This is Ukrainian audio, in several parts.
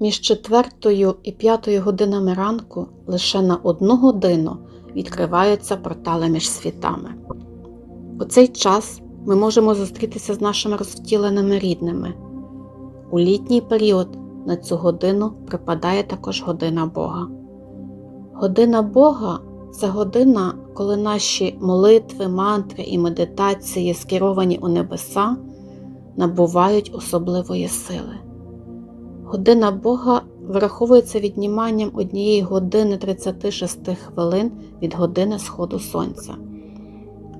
Між четвертою і п'ятою годинами ранку лише на одну годину відкриваються портали між світами. У цей час ми можемо зустрітися з нашими розвтіленими рідними. У літній період на цю годину припадає також година Бога. Година Бога це година, коли наші молитви, мантри і медитації, скеровані у небеса, набувають особливої сили. Година Бога враховується відніманням однієї години 36 хвилин від години сходу сонця.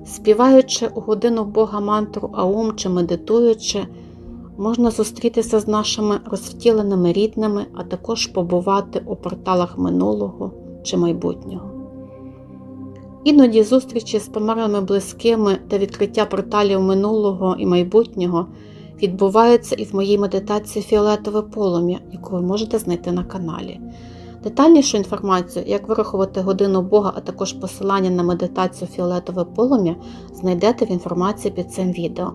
Співаючи у годину Бога мантру Аум чи медитуючи, можна зустрітися з нашими розвтіленими рідними, а також побувати у порталах минулого чи майбутнього. Іноді зустрічі з померлими близькими та відкриття порталів минулого і майбутнього відбуваються і в моїй медитації Фіолетове полум'я, яку ви можете знайти на каналі. Детальнішу інформацію, як вирахувати годину Бога, а також посилання на медитацію Фіолетове полум'я, знайдете в інформації під цим відео.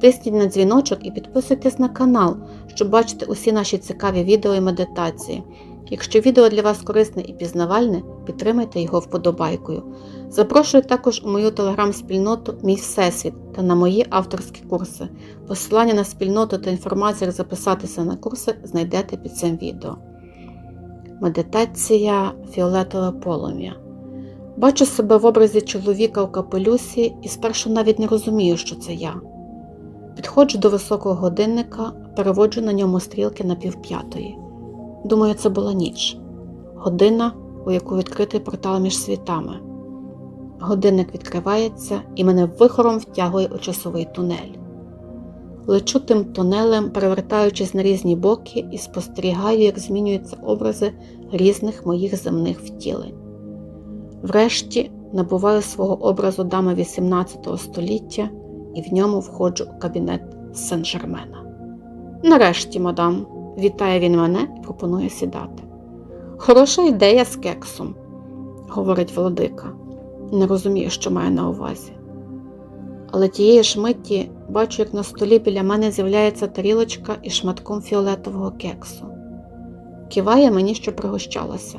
Тисніть на дзвіночок і підписуйтесь на канал, щоб бачити усі наші цікаві відео і медитації. Якщо відео для вас корисне і пізнавальне, підтримайте його вподобайкою. Запрошую також у мою телеграм-спільноту Мій Всесвіт та на мої авторські курси. Посилання на спільноту та інформацію, як записатися на курси, знайдете під цим відео. Медитація Фіолетове полум'я. Бачу себе в образі чоловіка у капелюсі і спершу навіть не розумію, що це я. Підходжу до високого годинника, переводжу на ньому стрілки на півп'ятої. Думаю, це була ніч. Година, у яку відкритий портал між світами. Годинник відкривається і мене вихором втягує у часовий тунель. Лечу тим тунелем, перевертаючись на різні боки, і спостерігаю, як змінюються образи різних моїх земних втілень. Врешті набуваю свого образу дами XVIII століття і в ньому входжу у кабінет Сен-Жермена. Нарешті, мадам, вітає він мене і пропонує сідати. Хороша ідея з кексом, говорить Володика. Не розумію, що має на увазі. Але тієї ж миті бачу, як на столі біля мене з'являється тарілочка із шматком фіолетового кексу. Киває мені, що пригощалася.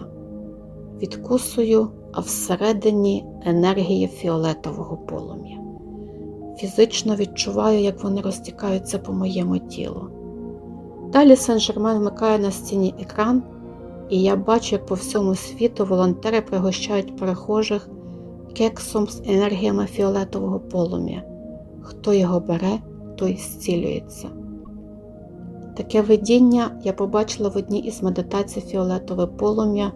Відкусую, а всередині енергії фіолетового полум'я. Фізично відчуваю, як вони розтікаються по моєму тілу. Далі Сен-Жермен вмикає на стіні екран, і я бачу, як по всьому світу волонтери пригощають перехожих кексом з енергіями фіолетового полум'я. Хто його бере, той зцілюється. Таке видіння я побачила в одній із медитацій фіолетове полум'я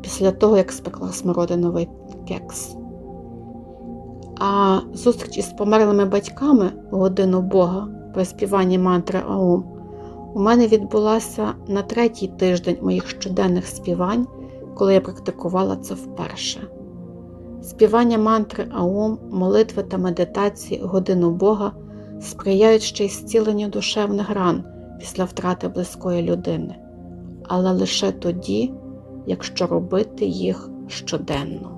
після того, як спекла смородиновий кекс. А зустріч із померлими батьками у годину Бога при співанні мантри Аум у мене відбулася на третій тиждень моїх щоденних співань, коли я практикувала це вперше. Співання мантри Аум, молитви та медитації годину Бога сприяють ще й зціленню душевних ран після втрати близької людини, але лише тоді, якщо робити їх щоденно.